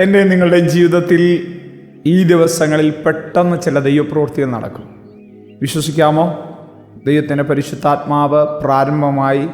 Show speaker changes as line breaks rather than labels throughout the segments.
എന്റെ നിങ്ങളുടെ ജീവിതത്തിൽ ഈ ദിവസങ്ങളിൽ പെട്ടെന്ന് ചില ദൈവപ്രവൃത്തികൾ നടക്കും. വിശ്വസിക്കാമോ? ദൈവത്തിന്റെ പരിശുദ്ധാത്മാവ് പ്രാരംഭമായി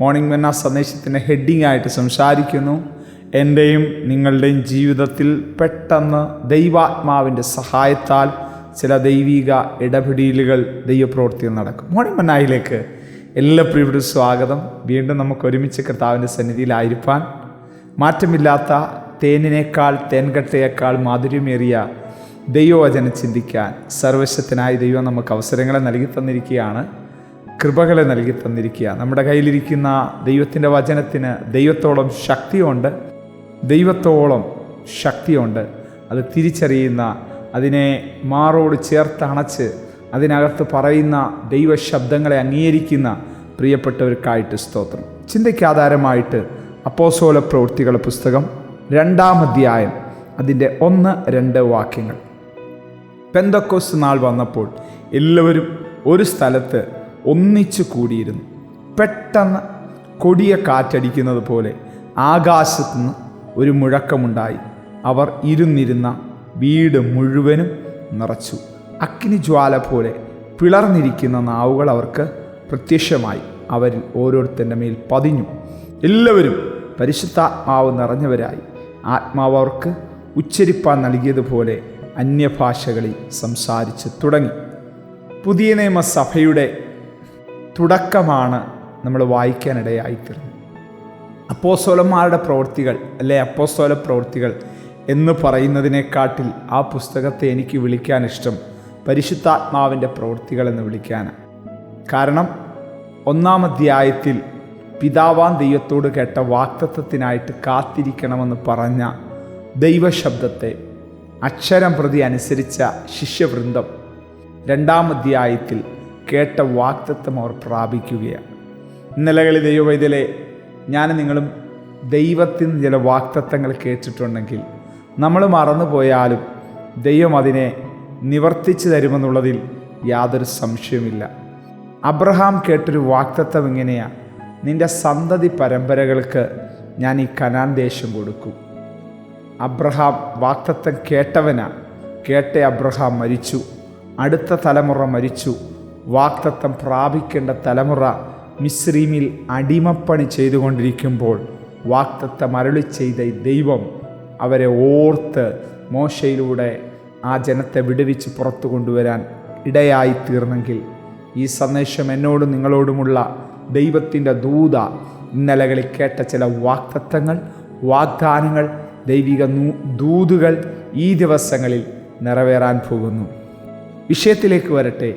മോർണിംഗ് മെന്ന സന്ദേശത്തിന്റെ ഹെഡിങ് ആയിട്ട് സംസാരിക്കുന്നു. എന്റെയും നിങ്ങളുടെയും ജീവിതത്തിൽ പെട്ടെന്ന് ദൈവാത്മാവിന്റെ സഹായത്താൽ ചില ദൈവിക ഇടപെടലുകൾ ദൈവപ്രവൃത്തികൾ നടക്കും. മോർണിംഗ് മന്നായിലേക്ക് എല്ലാ പ്രിയപ്പെട്ട സ്വാഗതം. വീണ്ടും നമുക്ക് ഒരുമിച്ച് കർത്താവിന്റെ സന്നിധിയിലായിരിക്കാൻ മാറ്റമില്ലാത്ത തേനിനേക്കാൾ തേൻകട്ടയേക്കാൾ മാധുര്യമേറിയ ദൈവവചനം ചിന്തിക്കാൻ സർവശക്തനായ ദൈവം നമുക്ക് അവസരങ്ങളെ നൽകി തന്നിരിക്കുകയാണ് കൃപകളെ നൽകി തന്നിരിക്കുക നമ്മുടെ കയ്യിലിരിക്കുന്ന ദൈവത്തിന്റെ വചനത്തിന് ദൈവത്തോളം ശക്തിയുണ്ട് ദൈവത്തോളം ശക്തിയുണ്ട്. അത് തിരിച്ചറിയുന്ന അതിനെ മാറോട് ചേർത്ത് അണച്ച് അതിനകത്ത് പറയുന്ന ദൈവശബ്ദങ്ങളെ അംഗീകരിക്കുന്ന പ്രിയപ്പെട്ടവർക്കായിട്ട് സ്തോത്രം. ചിന്തയ്ക്ക് ആധാരമായിട്ട് അപ്പോസോല പ്രവൃത്തികളുടെ പുസ്തകം രണ്ടാം അധ്യായം അതിന്റെ ഒന്ന് രണ്ട് വാക്യങ്ങൾ. പെന്തക്കോസ് നാൾ വന്നപ്പോൾ എല്ലാവരും ഒരു സ്ഥലത്ത് ഒന്നിച്ചു കൂടിയിരുന്നു. പെട്ടെന്ന് കൊടിയ കാറ്റടിക്കുന്നത് പോലെ ആകാശത്തു നിന്ന് ഒരു മുഴക്കമുണ്ടായി. അവർ ഇരുന്നിരുന്ന വീട് മുഴുവനും നിറച്ചു. അഗ്നിജ്വാല പോലെ പിളർന്നിരിക്കുന്ന നാവുകൾ അവർക്ക് പ്രത്യക്ഷമായി. അവരിൽ ഓരോരുത്തന്റെ മേൽ പതിഞ്ഞു. എല്ലാവരും പരിശുദ്ധാത്മാവ് നിറഞ്ഞവരായി. ആത്മാവ് അവർക്ക് ഉച്ചരിപ്പാൻ നൽകിയതുപോലെ അന്യഭാഷകളിൽ സംസാരിച്ച് തുടങ്ങി. പുതിയ നിയമസഭയുടെ തുടക്കമാണ് നമ്മൾ വായിക്കാനിടയായിത്തീർന്നത് അപ്പോസ്തോലന്മാരുടെ പ്രവൃത്തികൾ അല്ലെ അപ്പോസ്തോല പ്രവൃത്തികൾ എന്ന് പറയുന്നതിനെക്കാട്ടിൽ ആ പുസ്തകത്തെ എനിക്ക് വിളിക്കാൻ ഇഷ്ടം പരിശുദ്ധാത്മാവിന്റെ പ്രവൃത്തികൾ എന്ന് വിളിക്കാനാണ്. കാരണം ഒന്നാം അധ്യായത്തിൽ പിതാവാൻ ദൈവത്തോട് കേട്ട വാക്തത്വത്തിനായിട്ട് കാത്തിരിക്കണമെന്ന് പറഞ്ഞ ദൈവശബ്ദത്തെ അക്ഷരം പ്രതി അനുസരിച്ച ശിഷ്യവൃന്ദം രണ്ടാം അധ്യായത്തിൽ കേട്ട വാക്തത്വം അവർ പ്രാപിക്കുകയാണ്. ഇന്നലകളിൽ ദൈവവൈദ്യലെ ഞാൻ നിങ്ങളും ദൈവത്തിൽ നിന്ന് ചില വാക്തത്വങ്ങൾ കേട്ടിട്ടുണ്ടെങ്കിൽ നമ്മൾ മറന്നുപോയാലും ദൈവം അതിനെ നിവർത്തിച്ചു തരുമെന്നുള്ളതിൽ യാതൊരു സംശയവുമില്ല. അബ്രഹാം കേട്ടൊരു വാക്തത്വം ഇങ്ങനെയാണ് നിന്റെ സന്തതി പരമ്പരകൾക്ക് ഞാൻ ഈ കനാൻ ദേശം കൊടുക്കും. അബ്രഹാം വാക്തത്വം കേട്ടവനാ. കേട്ട അബ്രഹാം മരിച്ചു. അടുത്ത തലമുറ മരിച്ചു. വാക്തത്വം പ്രാപിക്കേണ്ട തലമുറ മിശ്രീമിൽ അടിമപ്പണി ചെയ്തുകൊണ്ടിരിക്കുമ്പോൾ വാക്തത്വം മരളി ചെയ്ത ദൈവം അവരെ ഓർത്ത് മോശയിലൂടെ ആ ജനത്തെ വിടുവിച്ച് പുറത്തു കൊണ്ടുവരാൻ ഇടയായി തീർന്നെങ്കിൽ ഈ സന്ദേശം എന്നോടും നിങ്ങളോടുമുള്ള ദൈവത്തിന്റെ ദൂത ഇന്നലകളിൽ കേട്ട ചില വാക്തത്വങ്ങൾ വാഗ്ദാനങ്ങൾ ദൈവിക ദൂതുകൾ ഈ ദിവസങ്ങളിൽ നിറവേറാൻ പോകുന്നു. വിഷയത്തിലേക്ക് വരട്ടെ.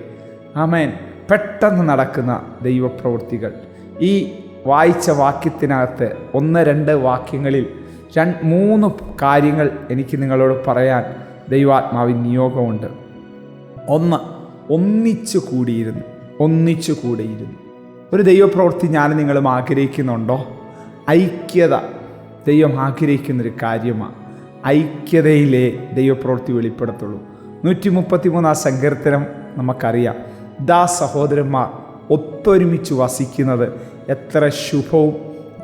ആമേൻ. പെട്ടെന്ന് നടക്കുന്ന ദൈവപ്രവൃത്തികൾ. ഈ വായിച്ച വാക്യത്തിനകത്ത് ഒന്ന് രണ്ട് വാക്യങ്ങളിൽ രണ്ട് മൂന്ന് കാര്യങ്ങൾ എനിക്ക് നിങ്ങളോട് പറയാൻ ദൈവാത്മാവിൻ നിയോഗമുണ്ട്. ഒന്ന് ഒന്നിച്ചു കൂടിയിരുന്നു. ഒന്നിച്ചു കൂടിയിരുന്നു. ഒരു ദൈവപ്രവൃത്തി ഞാൻ നിങ്ങളും ആഗ്രഹിക്കുന്നുണ്ടോ? ഐക്യത. ദൈവം ആഗ്രഹിക്കുന്നൊരു കാര്യമാണ് ഐക്യതയിലെ ദൈവപ്രവൃത്തി വെളിപ്പെടുത്തുള്ളൂ. നൂറ്റി മുപ്പത്തി മൂന്നാം സങ്കീർത്തനം നമുക്കറിയാം. ദാ സഹോദരന്മാർ ഒത്തൊരുമിച്ച് വസിക്കുന്നത് എത്ര ശുഭവും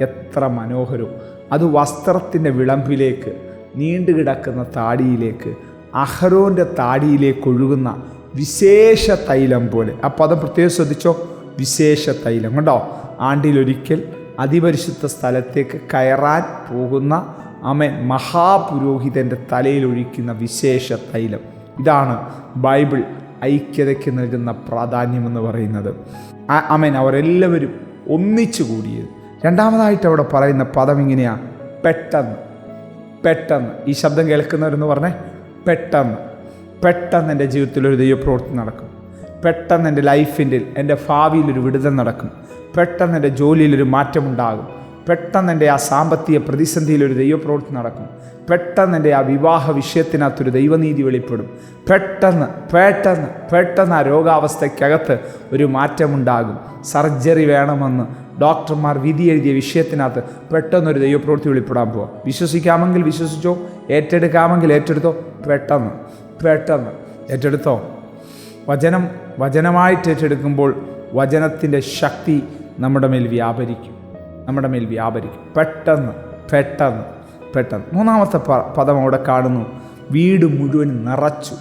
എത്ര മനോഹരവും. അത് വസ്ത്രത്തിന്റെ വിളമ്പിലേക്ക് നീണ്ടുകിടക്കുന്ന താടിയിലേക്ക് അഹരോന്റെ താടിയിലേക്ക് ഒഴുകുന്ന വിശേഷ തൈലം പോലെ. ആ പദം പ്രത്യേകം ശ്രദ്ധിച്ചോ? വിശേഷ തൈലം കണ്ടോ? ആണ്ടിലൊരിക്കൽ അതിപരിശുദ്ധ സ്ഥലത്തേക്ക് കയറാൻ പോകുന്ന അമൻ മഹാപുരോഹിതന്റെ തലയിൽ ഒഴിക്കുന്ന വിശേഷ തൈലം. ഇതാണ് ബൈബിൾ ഐക്യതയ്ക്ക് നൽകുന്ന പ്രാധാന്യമെന്ന് പറയുന്നത്. അമേൻ അവരെല്ലാവരും ഒന്നിച്ചു കൂടിയത്. രണ്ടാമതായിട്ട് അവിടെ പറയുന്ന പദം ഇങ്ങനെയാണ് പെട്ടെന്ന്. പെട്ടെന്ന്. ഈ ശബ്ദം കേൾക്കുന്നവരെന്ന് പറഞ്ഞേ? പെട്ടെന്ന്. പെട്ടെന്ന് എന്റെ ജീവിതത്തിൽ ഒരു ദൈവപ്രവൃത്തി നടക്കും. പെട്ടെന്ന് എന്റെ ലൈഫിന്റെ എന്റെ ഭാവിയിലൊരു വിടുതൽ നടക്കും. പെട്ടെന്ന് എന്റെ ജോലിയിലൊരു മാറ്റമുണ്ടാകും. പെട്ടെന്ന് എന്റെ ആ സാമ്പത്തിക പ്രതിസന്ധിയിലൊരു ദൈവപ്രവൃത്തി നടക്കും. പെട്ടെന്ന് എന്റെ ആ വിവാഹ വിഷയത്തിനകത്തൊരു ദൈവനീതി വെളിപ്പെടും. പെട്ടെന്ന് പെട്ടെന്ന് പെട്ടെന്ന് ആ രോഗാവസ്ഥയ്ക്കകത്ത് ഒരു മാറ്റമുണ്ടാകും. സർജറി വേണമെന്ന് ഡോക്ടർമാർ വിധി എഴുതിയ വിഷയത്തിനകത്ത് പെട്ടെന്നൊരു ദൈവപ്രവൃത്തി വെളിപ്പെടാൻ പോവാം. വിശ്വസിക്കാമെങ്കിൽ വിശ്വസിച്ചോ ഏറ്റെടുക്കാമെങ്കിൽ ഏറ്റെടുത്തോ പെട്ടെന്ന് പെട്ടെന്ന് ഏറ്റെടുത്തോ. വചനം വചനമായിട്ട് ഏറ്റെടുക്കുമ്പോൾ വചനത്തിന്റെ ശക്തി നമ്മുടെ മേൽ വ്യാപരിക്കും. നമ്മുടെ മേൽ വ്യാപരിക്കും. പെട്ടെന്ന് പെട്ടെന്ന് പെട്ടെന്ന്. മൂന്നാമത്തെ പദം അവിടെ കാണുന്നു. വീട് മുഴുവൻ നിറച്ചു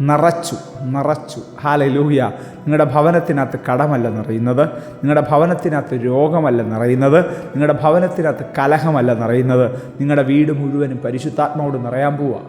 നിറച്ചു നിറച്ചു. ഹാലലൂയ. നിങ്ങളുടെ ഭവനത്തിനകത്ത് കടമല്ല നിറയുന്നത്. നിങ്ങളുടെ ഭവനത്തിനകത്ത് രോഗമല്ല നിറയുന്നത്. നിങ്ങളുടെ ഭവനത്തിനകത്ത് കലഹമല്ല നിറയുന്നത്. നിങ്ങളുടെ വീട് മുഴുവനും പരിശുദ്ധാത്മാവോട് നിറയാൻ പോവുക.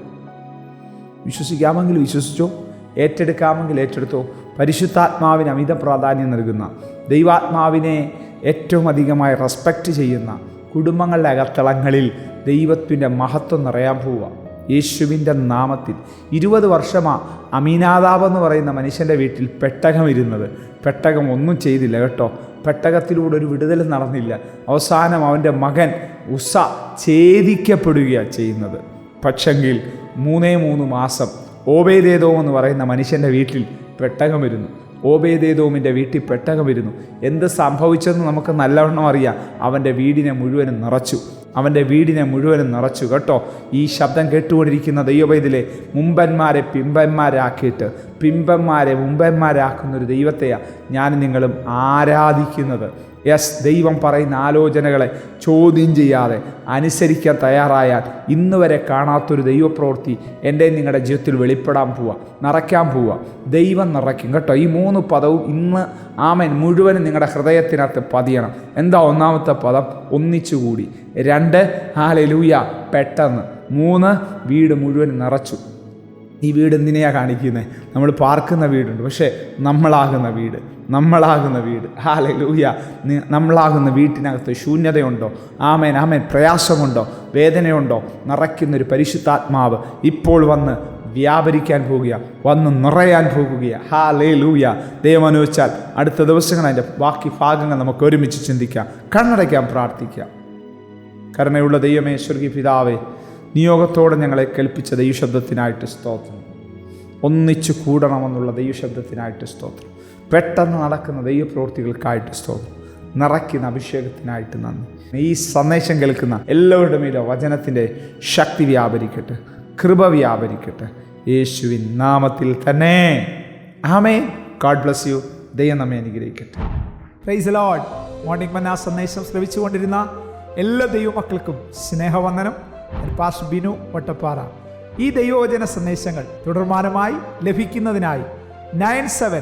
വിശ്വസിക്കാമെങ്കിൽ വിശ്വസിച്ചോ. ഏറ്റെടുക്കാമെങ്കിൽ ഏറ്റെടുത്തോ. പരിശുദ്ധാത്മാവിന് അമിത പ്രാധാന്യം നൽകുന്ന ദൈവാത്മാവിനെ ഏറ്റവും അധികമായി റെസ്പെക്റ്റ് ചെയ്യുന്ന കുടുംബങ്ങളുടെ അകത്തളങ്ങളിൽ ദൈവത്തിന്റെ മഹത്വം നിറയാൻ പോവുക. യേശുവിന്റെ നാമത്തിൽ ഇരുപത് വർഷമാ അമീനാദാബ് എന്ന് പറയുന്ന മനുഷ്യന്റെ വീട്ടിൽ പെട്ടകം ഇരുന്നത്. പെട്ടകം ഒന്നും ചെയ്തില്ല കേട്ടോ. പെട്ടകത്തിലൂടെ ഒരു വിടുതൽ നടന്നില്ല. അവസാനം അവന്റെ മകൻ ഉസ ഛേദിക്കപ്പെടുകയാണ് ചെയ്യുന്നത്. പക്ഷെങ്കിൽ മൂന്നേ മൂന്ന് മാസം ഓബേദേദോ എന്ന് പറയുന്ന മനുഷ്യന്റെ വീട്ടിൽ പെട്ടകം വരുന്നു ഓബേദേദോമിന്റെ വീട്ടിൽ പെട്ടകം വരുന്നു എന്ത് സംഭവിച്ചെന്ന് നമുക്ക് നല്ലവണ്ണം അറിയാം. അവന്റെ വീടിനെ മുഴുവനും നിറച്ചു. അവന്റെ വീടിനെ മുഴുവനും നിറച്ചു. കേട്ടോ? ഈ ശബ്ദം കേട്ടുകൊണ്ടിരിക്കുന്ന ദൈവവൈദിലെ മുമ്പന്മാരെ പിമ്പന്മാരാക്കിയിട്ട് പിമ്പന്മാരെ മുമ്പന്മാരാക്കുന്നൊരു ദൈവത്തെയാണ് ഞാൻ നിങ്ങളും ആരാധിക്കുന്നത്. യെസ് ദൈവം പറയുന്ന ആലോചനകളെ ചോദ്യം ചെയ്യാതെ അനുസരിക്കാൻ തയ്യാറായാൽ ഇന്ന് വരെ കാണാത്തൊരു ദൈവപ്രവൃത്തി എന്റെ നിങ്ങളുടെ ജീവിതത്തിൽ വെളിപ്പെടാൻ പോവുക നിറയ്ക്കാൻ പോവുക ദൈവം നിറയ്ക്കും കേട്ടോ. ഈ മൂന്ന് പദവും ഇന്ന് ആമൻ മുഴുവനും നിങ്ങളുടെ ഹൃദയത്തിനകത്ത് പതിയണം. എന്താ ഒന്നാമത്തെ പദം? ഒന്നിച്ചുകൂടി രണ്ട് ഹാലലൂയ പെട്ടെന്ന്. മൂന്ന് വീട് മുഴുവൻ നിറച്ചു. ഈ വീട് എന്തിനെയാണ് കാണിക്കുന്നത് നമ്മൾ പാർക്കുന്ന വീടുണ്ട്. പക്ഷേ നമ്മളാകുന്ന വീട്. നമ്മളാകുന്ന വീട്. ഹാലെ ലൂയ നമ്മളാകുന്ന വീട്ടിനകത്ത് ശൂന്യതയുണ്ടോ? ആമേൻ ആമേൻ. പ്രയാസമുണ്ടോ? വേദനയുണ്ടോ? നിറയ്ക്കുന്നൊരു പരിശുദ്ധാത്മാവ് ഇപ്പോൾ വന്ന് വ്യാപരിക്കാൻ പോകുക വന്ന് നിറയാൻ പോകുക ഹാ ലേ ലൂയ ദൈവം അനുവദിച്ചാൽ അടുത്ത ദിവസങ്ങൾ അതിന്റെ ബാക്കി ഭാഗങ്ങൾ നമുക്ക് ഒരുമിച്ച് ചിന്തിക്കാം കണ്ണടയ്ക്കാൻ പ്രാർത്ഥിക്കാം. കരുണയുള്ള ദൈവമേ സ്വർഗി പിതാവേ നിയോഗത്തോടെ ഞങ്ങളെ കേൾപ്പിച്ച ദൈവശബ്ദത്തിനായിട്ട് സ്തോത്രം. ഒന്നിച്ചു കൂടണമെന്നുള്ള ദൈവശബ്ദത്തിനായിട്ട് സ്തോത്രം. പെട്ടെന്ന് നടക്കുന്ന ദൈവപ്രവൃത്തികൾക്കായിട്ട് സ്തോത്രം. നിറയ്ക്കുന്ന അഭിഷേകത്തിനായിട്ട് നന്ദി. ഈ സന്ദേശം കേൾക്കുന്ന എല്ലാവരുടെ മേലും വചനത്തിന്റെ ശക്തി വ്യാപരിക്കട്ടെ കൃപ വ്യാപരിക്കട്ടെ. യേശുവിൻ നാമത്തിൽ തന്നെ. ആമേ ഗാഡ് ബ്ലസ് യു ദയ നമ്മെ അനുഗ്രഹിക്കട്ടെ. പ്രൈസ് ലോഡ് മോർണിംഗ് മന്ന സന്ദേശം ശ്രവിച്ചുകൊണ്ടിരുന്ന എല്ലാ ദൈവമക്കൾക്കും സ്നേഹവന്ദനം. പാസ് ബിനു വട്ടപ്പാറ ഈ ദൈവവചന സന്ദേശങ്ങൾ തുടർമാനമായി ലഭിക്കുന്നതിനായി nine seven